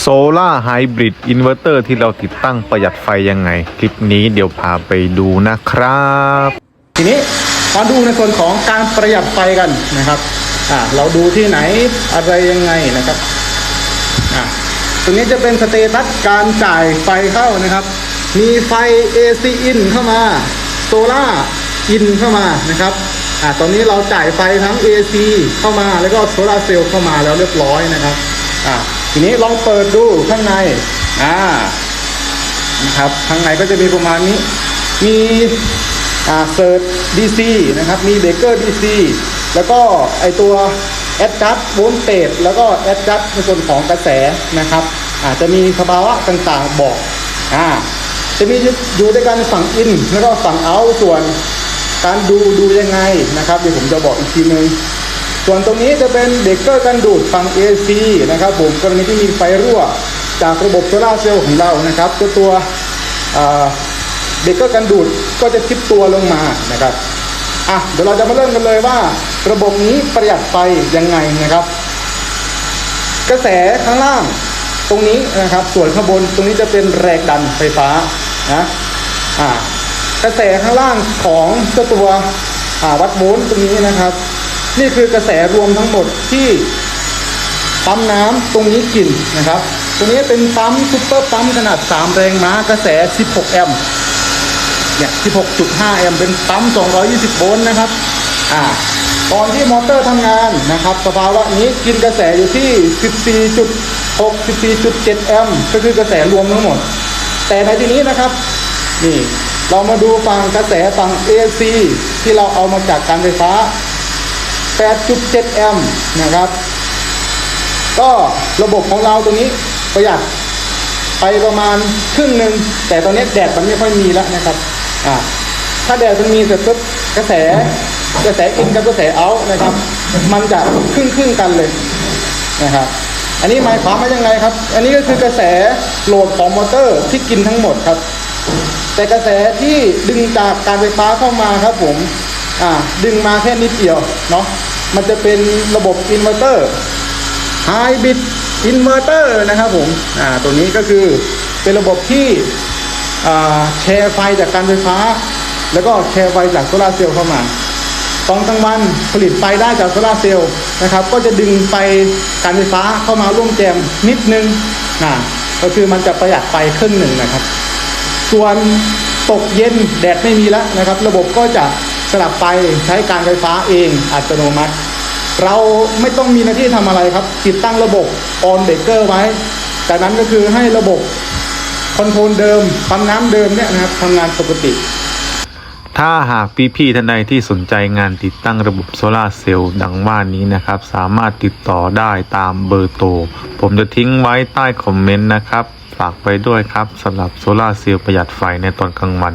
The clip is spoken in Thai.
โซล่าไฮบริดอินเวอร์เตอร์ที่เราติดตั้งประหยัดไฟยังไง คลิปนี้เดี๋ยวพาไปดูนะครับ ทีนี้มาดูในส่วนของการประหยัดไฟกันนะครับอ่าเราดูที่ไหนอะไรยังไงนะครับอ่าตรงนี้จะเป็นสเตตัสการจ่ายไฟเข้านะครับ มีไฟ AC in เข้ามาโซล่า in เข้ามานะครับอ่าตอนนี้เราจ่ายไฟทั้ง AC เข้ามาแล้วก็โซล่าเซลล์เข้ามาแล้วเรียบร้อยนะครับอ่า ทีนี้ลองเปิดดูข้างในอ่านะครับข้างในก็จะมีประมาณนี้ มีอ่าเซิร์ช DC นะครับ มีเบเกอร์ DC แล้วก็ไอตัวแอดจัดโวลเตจแล้วก็แอดจัดในส่วนของกระแสนะครับ อาจจะมีสภาวะต่างๆบอกอ่าจะมีอยู่ด้วยกันฝั่งอินแล้วก็ฝั่งเอาส่วนการดูดูยังไงนะครับเดี๋ยวผมจะบอกอีกทีนึง ส่วนตรงนี้จะเป็นเบเกอร์กันดูดฝั่ง AC นะครับผมกรณีที่มีไฟรั่วจากระบบโซลาเซลล์ของเรานะครับตัวตัวอ่าเบเกอร์กันดูดก็จะทิปตัวลงมานะครับอะเดี๋ยวเราจะมาเริ่มกันเลยว่า ระบบนี้ประหยัดไฟยังไงนะครับ กระแสข้างล่างตรงนี้นะครับ ส่วนข้างบนตรงนี้จะเป็นแรงดันไฟฟ้านะอ่ากระแสข้างล่างของเจ้าตัววัดโวลต์ตรงนี้นะครับ นี่คือกระแสรวมทั้งหมดที่ปั๊มน้ำตรงนี้กินนะครับตรงนี้เป็นปั๊มซุปเปอร์ปั๊มขนาด 3 แรงม้ากระแส 16 แอมป์เนี่ย 16.5 แอมป์เป็นปั๊ม 220 โวลต์นะครับอ่าตอนที่มอเตอร์ทำงานนะครับสภาวะนี้กินกระแสอยู่ที่ 14.6 14.7 แอมป์ก็คือกระแสรวมทั้งหมด แต่ในที่นี้นะครับนี่เรามาดูฝั่งกระแสฝั่ง AC ที่เราเอามาจากการไฟฟ้า 8.7 แอมป์นะครับ ก็ระบบของเราตัวนี้ประหยัดไปประมาณครึ่งหนึ่งแต่ตอนนี้แดดมันไม่ค่อยมีแล้วนะครับอ่าถ้าแดดมันมีเสร็จปุ๊บกระแสกระแสอินกับกระแสเอาท์นะครับ มันจะครึ่งครึ่งกันเลยนะครับ อันนี้หมายความว่ายังไงครับ อันนี้ก็คือกระแสโหลดของมอเตอร์ที่กินทั้งหมดครับ แต่กระแสที่ดึงจากการไฟฟ้าเข้ามาครับผม อ่า ดึงมาแค่นิดเดียวเนาะ มันจะเป็นระบบอินเวอร์เตอร์ไฮบริดอินเวอร์เตอร์นะครับผมอ่าตัวนี้ก็คือเป็นระบบที่อ่าแชร์ไฟจากการไฟฟ้า แล้วก็แชร์ไฟจากโซลาเซลล์เข้ามาตอนกลางวันผลิตไฟได้จากโซลาเซลล์นะครับ ก็จะดึงไฟการไฟฟ้าเข้ามาร่วมแจมนิดนึงนะก็คือมันจะประหยัดไฟครึ่งหนึ่งนะครับ ส่วนตกเย็นแดดไม่มีแล้วนะครับ ระบบก็จะ สลับไปใช้การไฟฟ้าเองอัตโนมัติ เราไม่ต้องมีหน้าที่ทำอะไรครับ ติดตั้งระบบออนเบเกอร์ไว้ จากนั้นก็คือให้ระบบคอนโทรลเดิมปั๊มน้ำเดิมเนี่ยนะครับทำงานปกติถ้าหากพี่ๆท่านใดที่สนใจงานติดตั้งระบบโซลาเซลล์ดังว่านี้นะครับ สามารถติดต่อได้ตามเบอร์โทรผมจะทิ้งไว้ใต้คอมเมนต์นะครับ ฝากไปด้วยครับสำหรับโซลาเซลล์ประหยัดไฟในตอนกลางวัน